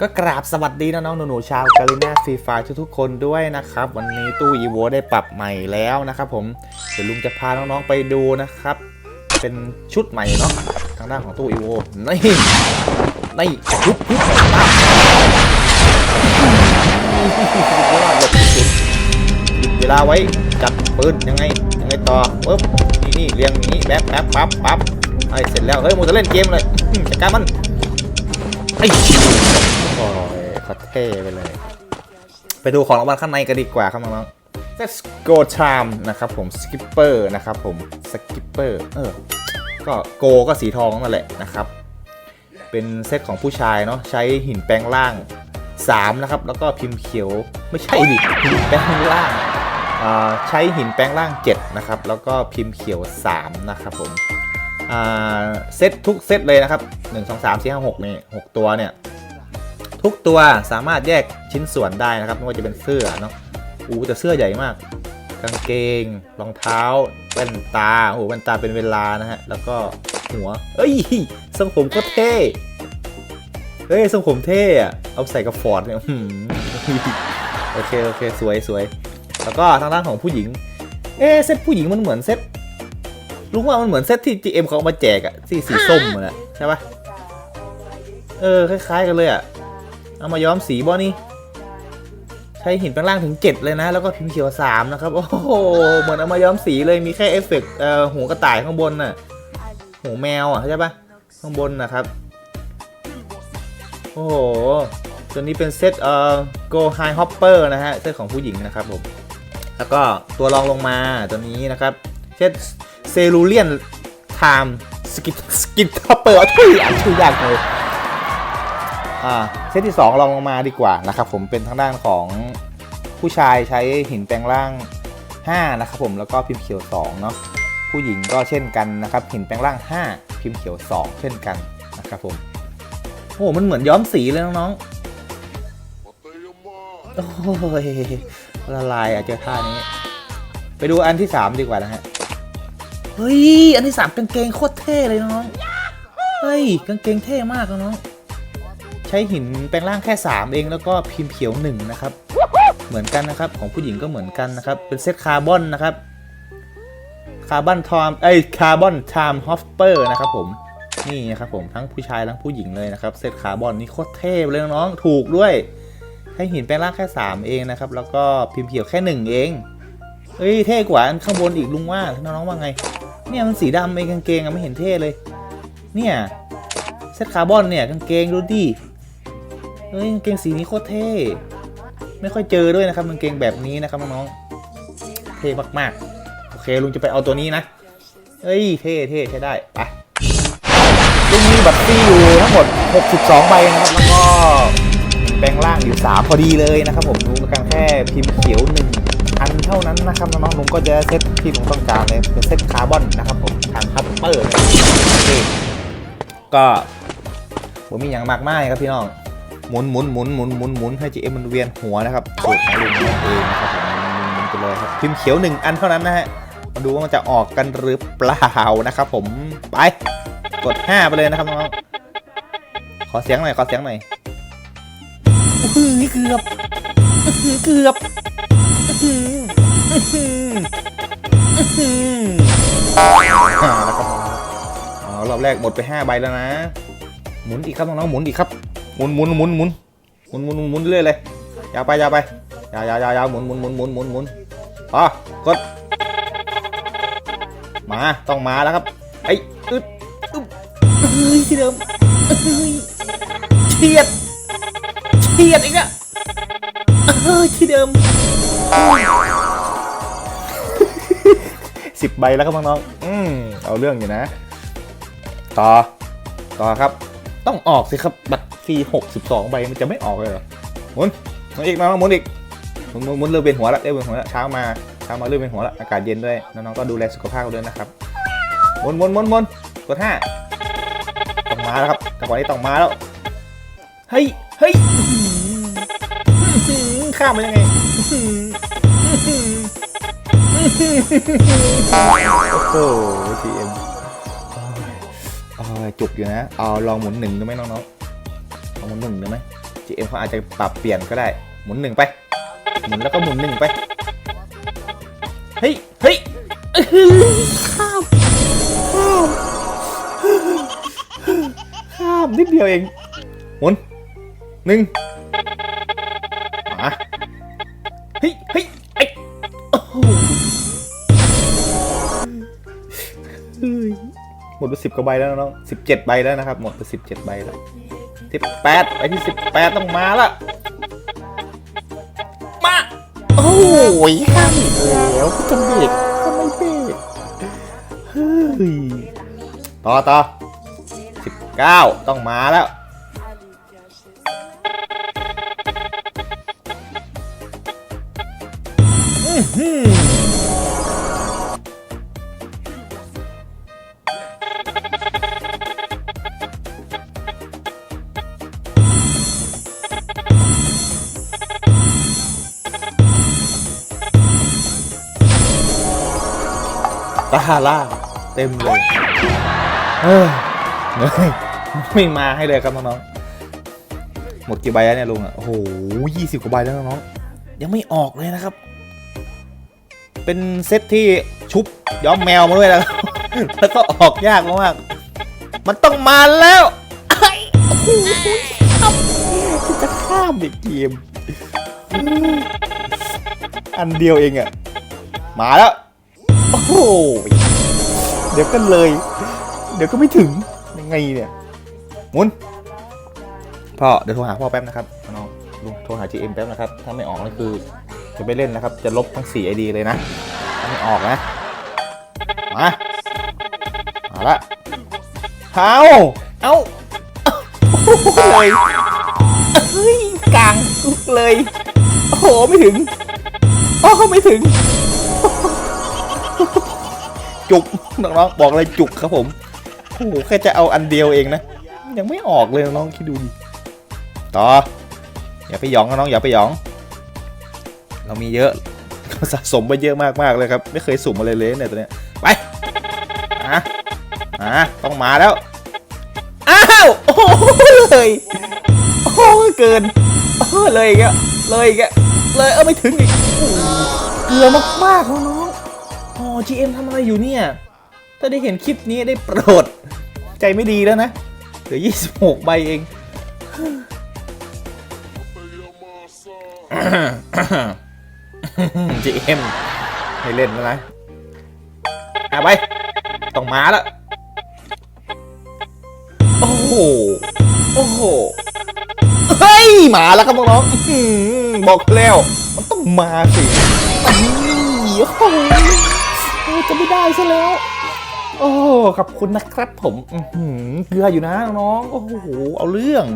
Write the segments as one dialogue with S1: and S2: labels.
S1: ก็กราบสวัสดีน้องๆหนูๆชาวกาลิน่าฟรีไฟทุกๆคนด้วยนะครับ วันนี้ตู้อีโวได้ปรับใหม่แล้วนะครับผม เดี๋ยวลุงจะพาน้องๆไปดูนะครับ เป็นชุดใหม่เนาะทางด้านของตู้อีโวนี่นี่ปุ๊บปุ๊บปั๊บยอดเลยสุดเวลาไว้จับปืนยังไงยังไงต่อปุ๊บนี่นี่เรียงนี้แป๊บแป๊บปั๊บปั๊บไอ้เสร็จแล้วเฮ้ยมูจะเล่นเกมเลยจัดการมันไอ้โอ้ เขาเท่ไปเลย ไปดูของรางวัลข้างในกันดีกว่าครับน้องๆ Let's go time นะครับผม skipper นะครับผม skipper เออ ก็โกก็สีทองนั่นแหละนะครับ เป็นเซตของผู้ชายเนาะใช้หินแปลงล่าง 3 นะครับ แล้วก็พิมพ์เขียวไม่ใช่ดิหินแปลงล่างใช้หินแปลงล่าง 7 นะครับ แล้วก็พิมพ์เขียว 3 นะครับผมเซตทุกเซตเลยนะครับ 1 2 3 4 5 6 นี่ 6 ตัวเนี่ย ทุกตัวสามารถแยกชิ้นส่วนได้นะครับไม่ว่าจะเป็นเสื้อเนาะอู้แต่เสื้อใหญ่มาก กางเกงรองเท้าแว่นตาโอ้โหแว่นตาเป็นเวลานะฮะแล้วก็หัว เอ้ยทรงผมก็เท่เฮ้ยทรงผมเท่อะเอาใส่กับฟอร์ดเนี่ยอืโอเคโอเคสวยสวยแล้วก็ทางด้านของผู้หญิง เอ๊เซตผู้หญิงมันเหมือนเซตลุงว่ามันเหมือนเซตที่ GM เขาเอามาแจกอะสีสีส้มอะนะใช่ปะเออคล้ายๆกันเลยอะ เอามาย้อมสีบ่นี่ใช้หินแปลงล่างถึง 7 เลยนะ แล้วก็พิมพ์เขียว3นะครับ โอ้โห เหมือนเอามาย้อมสีเลย มีแค่เอฟเฟกต์เอ่อหูกระต่ายข้างบนน่ะหูแมวอะเข้าใจปะข้างบนนะครับ โอ้โห ตัวนี้เป็นเซตเอ่อ go high hopper นะฮะ เซตของผู้หญิงนะครับผม แล้วก็ตัวรองลงมาตัวนี้นะครับ เซตเซรูเลียนไทม์สกิทสกิทฮอปเปอร์ทุยอ่านชื่อยากเลย เซตที่ 2 ลองลงมาดีกว่านะครับผมเป็นทางด้านของผู้ชายใช้หินแปลงร่าง 5 นะครับผมแล้วก็พิมพ์เขียว2เนาะผู้หญิงก็เช่นกันนะครับหินแปลงร่าง 5 พิมพ์เขียว 2 เช่นกันนะครับผมโอ้โหมันเหมือนย้อมสีเลยน้องๆโอ้ยละลายอะเจอท่านี้ ไปดูอันที่ 3 ดีกว่านะฮะเฮ้ยอันที่ 3กางเกงโคตรเท่เลยน้องเฮ้ยกางเกงเท่มากน้อง ช้หินแปลงร่างแค่ 3 เองแล้วก็พิมพ์เขียว1นะครับเหมือนกันนะครับของผู้หญิงก็เหมือนกันนะครับ เป็นเซตคาร์บอนนะครับคาร์บอนทอมไอยคาร์บอนไทม์ฮอฟเปอร์นะครับผมนี่นะครับผมทั้งผู้ชายทั้งผู้หญิงเลยนะครับเซตคาร์บอนนี่โคตรเท่เลยน้องถูกด้วยให้หินแปลงร่างแค่ 3 เองนะครับแล้วก็พิมพ์เขียวแค่ 1 เองเอ้ยเท่กว่าอันข้างบนอีกลุงว่าน้องๆว่าไง เนี่ยมันสีดำเองกางเกงอะไม่เห็นเท่เลย เนี่ยเซตคาร์บอนเนี่ยกางเกงดูดิ เฮ้ยกางเกงสีนี้โคตรเท่ ไม่ค่อยเจอด้วยนะครับกางเกงแบบนี้นะครับน้องๆ เท่มากๆ โอเคลุงจะไปเอาตัวนี้นะเฮ้ยเท่เท่ใช้ได้ไปลุงมีบัตรฟรีอยู่ทั้งหมด 62 ใบนะครับ แล้วก็แปลงร่างอยู่ 3 พอดีเลยนะครับผมลุงต้องการแค่พิมพ์เขียว1อันเท่านั้นนะครับน้องๆลุงก็จะเซตที่ลุงต้องการเลยเป็นเซตคาร์บอนนะครับผมทางคัพเปอร์โอเคก็ผมมีอย่างมากมายครับพี่น้อง หมุนหมุนหมุนหมุนหมุนหมุนให้ GM มันเวียนหัวนะครับสูตรของลุงนั่นเองนะครับผมหมุนไปเลยครับพิมพ์เขียวหนึ่งอันเท่านั้นนะฮะมาดูว่ามันจะออกกันหรือเปล่านะครับผมไปกด 5 ไปเลยนะครับน้องๆขอเสียงหน่อยขอเสียงหน่อยอื้อหือเกือบอื้อหือเกือบอื้อหืออื้อหืออื้อหืออ่าแล้วครับอ๋อรอบแรกหมดไป 5 ใบแล้วนะ หมุนอีกครับน้องๆหมุนอีกครับห มุนหมุนหมุนหมุนหมุนหมุนหมุนหมุนเรื่อยเลยยาวไปยาวไปยาวยาวยาวยาวหมุนหมุนหมุนหมุนหมุนหมุนพอกดมาต้องมาแล้วครับไอ้อึดอึ๊บเฮ้ยที่เดิมเฮ้ยเฉียดเฉียดอีกอะเฮ้ยที่เดิมสิบใบแล้วครับน้องๆอืมเอาเรื่องอยู่นะ ต่อ ต่อครับ ต้องออกสิครับ บัตรฟรี62ใบมันจะไม่ออกเลยเหรอหมุนหมุนอีกน้องๆหมุนอีกหมุนหมุนมุนเริ่มเวียนหัวล้วเริ่มเวียนหัวล้วเช้ามาเช้ามาเริ่มเวียนหัวล้วอากาศเย็นด้วยน้องๆก็ดูแลสุขภาพด้วยนะครับหมุนหมุนหมุนหมุนกดห้าต้องมาแล้วครับจังหวะนี้ต้องมาแล้วเฮ้ยเฮ้ยข้ามมายังไงโอ้โหทีเอ็ม จุกอยู่นะ เอาลองหมุนหนึ่งได้ไหมน้องๆลองหมุนหนึ่งได้ไหม GM เขาอาจจะปรับเปลี่ยนก็ได้ หมุนหนึ่งไป หมุนแล้วก็หมุนหนึ่งไป เฮ้ย เฮ้ยอื้อหือข้ามข้ามข้ามนิดเดียวเอง หมุนหนึ่ง สิบกว่าใบแล้วน้องสิบเจ็ดใบแล้วนะครับ หมดไปสิบเจ็ดใบแล้วสิบแปดไปที่สิบแปดต้องมาละมา โอ้ยข้ามแล้วก็จะเบรกก็ไม่เบรกเฮ้ยต่อต่อสิบเก้าต้องมาแล้วอื้อ ตาล่าเต็มเลยเออเหนื่อยไม่มาให้เลยครับน้องๆหมดกี่ใบแล้วเนี่ยลุงอะโอ้โหยี่สิบกว่าใบแล้วน้องๆยังไม่ออกเลยนะครับ เป็นเซตที่ชุบย้อมแมวมาด้วยนะครับแล้วก็ออกยากมากๆมันต้องมาแล้วไอ้โอ้โหครับจะข้ามเด็กเกม อันเดียวเองอะมาแล้ว โอ้โหเดี๋ยวก็เลย เดี๋ยวก็ไม่ถึงยังไงเนี่ยมุนพ่อเดี๋ยวโทรหาพ่อแป๊บนะครับน้องลุงโทรหา GM แป๊บนะครับ ถ้าไม่ออกนี่คือ จะไม่เล่นนะครับ จะลบทั้ง4 ID เลยนะถ้าไม่ออกนะ มามาละเอาเอาเลยเฮ้ยกลางลุกเลย โอ้โห ไม่ถึง โอ้ไม่ถึง จุกน้องๆบอกเลยจุกครับผมโอ้โหแค่จะเอาอันเดียวเองนะ ยังไม่ออกเลยน้องคิดดูดิต่ออย่าไปหยองนะน้องอย่าไปหยอง เรามีเยอะสะสมไปเยอะมากๆเลยครับ ไม่เคยสุ่มอะไรเลยเนี่ยตัวเนี้ยไปมามาต้องมาแล้วอ้าวโอ้เลยโอ้เกินโอ้เลยอีกอะเลยอีกอะเลยเออไม่ถึงอีกโอ้โหเกลือมากๆแล้วน้อง อ๋อ GM ทำอะไรอยู่เนี่ย ถ้าได้เห็นคลิปนี้ได้โปรด ใจไม่ดีแล้วนะ เหลือ 26 ใบเอง GM ให้เล่นแล้วนะอาไป ต้องมาแล้ว โอ้โห โอ้โห เฮ้ย มาแล้วครับน้องๆบอกแล้ว มันต้องมาสินี่โอ้ จะไม่ได้ซะแล้ว โอ้ขอบคุณนะครับผมอื้อหือเกลืออยู่นะน้อง โอ้โห เอาเรื่อง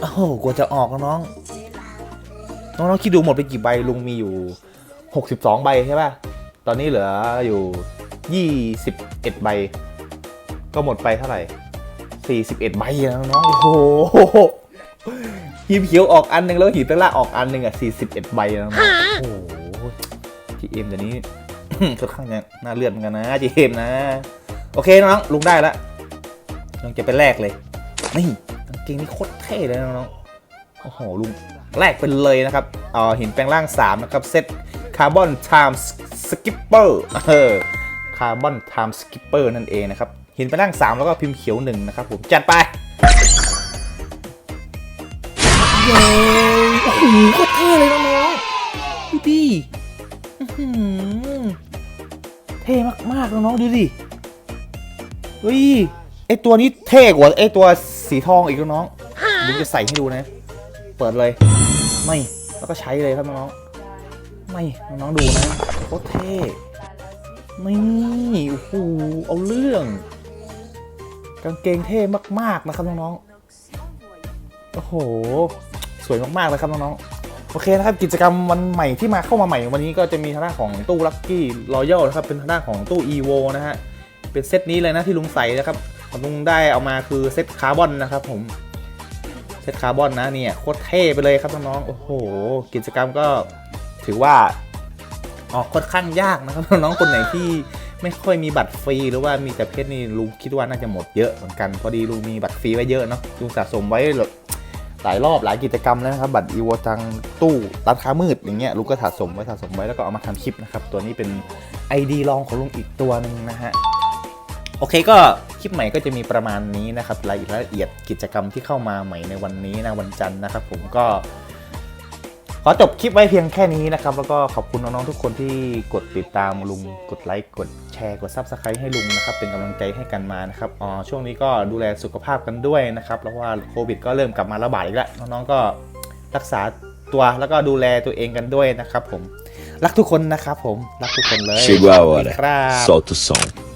S1: โอ้โหกว่าจะออกแล้วน้อง น้องๆคิดดูหมดไปกี่ใบลุงมีอยู่ 62 ใบใช่ป่ะ ตอนนี้เหลืออยู่ 21 ใบ ก็หมดไปเท่าไหร่ 41 ใบแล้วน้อง โอ้โหหีบเขียวออกอันหนึ่งแล้วหีบตะละออกอันหนึ่งอะ41 ใบแล้วน้องโอ้โห จีเอ็มเดี๋ยวนี้ค่อนข้างจะน่าเลือดเหมือนกันนะจีเอ็มนะ โอเคน้องลุงได้แล้วลุงจะไปแลกเลยนี่กางเกงนี่โคตรเท่เลยน้องโอ้โหลุงแรกเป็นเลยนะครับเอ่อหินแปลงร่าง 3 นะครับ เซตคาร์บอนไทม์สกิปเปอร์เออคาร์บอนไทม์สกิปเปอร์นั่นเองนะครับ หินแปลงร่าง 3 แล้วก็พิมพ์เขียว 1 นะครับผม จัดไปเย้โอ้โหโคตรเท่เลยน้องๆดูดิ เท่มากๆน้องๆดูดิเฮ้ยไอตัวนี้เท่กว่าไอตัวสีทองอีกน้องๆลุงจะใส่ให้ดูนะ เปิดเลย ไม่แล้วก็ใช้เลยครับน้องๆไม่น้องๆดูนะโคตรเท่นี่โอ้โหเอาเรื่อง กางเกงเท่มากๆนะครับน้องๆโอ้โห สวยมากๆเลยครับน้องๆ โอเคนะครับกิจกรรมวันใหม่ที่มาเข้ามาใหม่ วันนี้ก็จะมีทางด้านของตู้ลัคกี้รอยัลนะครับเป็นทางด้านของตู้ EVO นะฮะเป็นเซตนี้เลยนะที่ลุงใส่นะครับลุงได้เอามาคือเซตคาร์บอนนะครับผมเซตคาร์บอนนะเนี่ยโคตรเท่ไปเลยครับน้องๆโอ้โห กิจกรรมก็ถือว่าออกค่อนข้างยากนะครับน้องๆคนไหนที่ไม่ค่อยมีบัตรฟรีหรือว่ามีแต่เพชรนี่ลุงคิดว่าน่าจะหมดเยอะเหมือนกันพอดีลุงมีบัตรฟรีไว้เยอะเนาะลุงสะสมไว้ หลายรอบหลายกิจกรรมแล้วนะครับ บัตรอีโวจังตู้ร้านค้ามืดอย่างเงี้ยลุงก็สะสมไว้สะสมไว้แล้วก็เอามาทำคลิปนะครับ ตัวนี้เป็น ID ลองของลุงอีกตัวหนึ่งนะฮะโอเคก็คลิปใหม่ก็จะมีประมาณนี้นะครับรายละเอียดกิจกรรมที่เข้ามาใหม่ในวันนี้นะวันจันทร์นะครับ ผมก็ อจบคลิปไว้เพียงแค่นี้นะครับ แล้วก็ขอบคุณน้องๆทุกคนที่กดติดตามลุง กดไลค์ กดแชร์ กดซับสไครต์ให้ลุงนะครับ เป็นกำลังใจให้กันมานะครับ อ๋อ ช่วงนี้ก็ดูแลสุขภาพกันด้วยนะครับแล้วว่าโควิดก็เริ่มกลับมาระบาดอีกแล้ว น้องๆ ก็รักษาตัวแล้วก็ดูแลตัวเองกันด้วยนะครับผม รักทุกคนนะครับผม รักทุกคนเลย
S2: Chegou a
S1: สวัส
S2: hora.
S1: ดีครับ
S2: Solta o som.